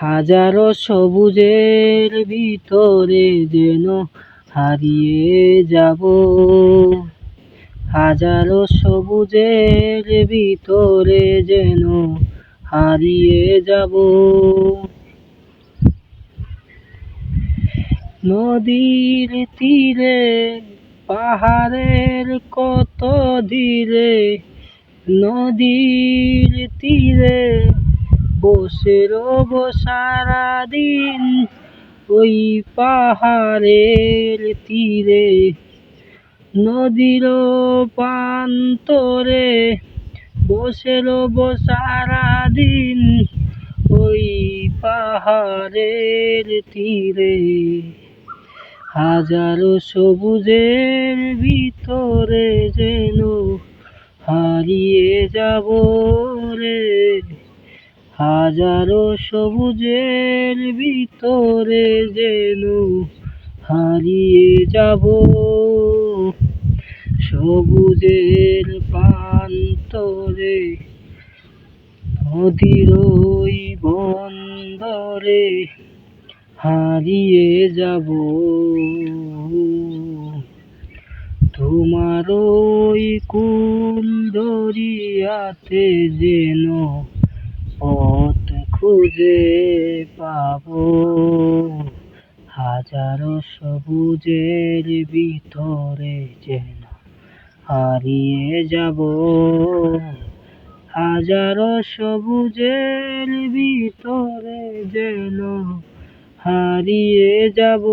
হাজারো সবুজের ভিতরে যেন হারিয়ে যাব। হাজারো সবুজের ভিতরে যেন হারিয়ে যাব। নদীর তীরে, পাহাড়ের কত ধীরে নদীর তীরে বসে রব সারাদিন ওই পাহাড়ের তীরে, নদীর প্রান্তরে বসে রব সারাদিন ওই পাহাড়ের তীরে। হাজারো সবুজের ভিতরে যেন হারিয়ে যাব রে। হাজারো সবুজের ভিতরে যেন হারিয়ে যাব। সবুজের প্রান্তরে নদীর ওই বন্দরে হারিয়ে যাব। তোমার ওই কুল দরিয়াতে যেন পথ খুঁজে পাব। হাজারো সবুজের ভিতরে যেন হারিয়ে যাব। হাজারো সবুজের ভিতরে যেন হারিয়ে যাব।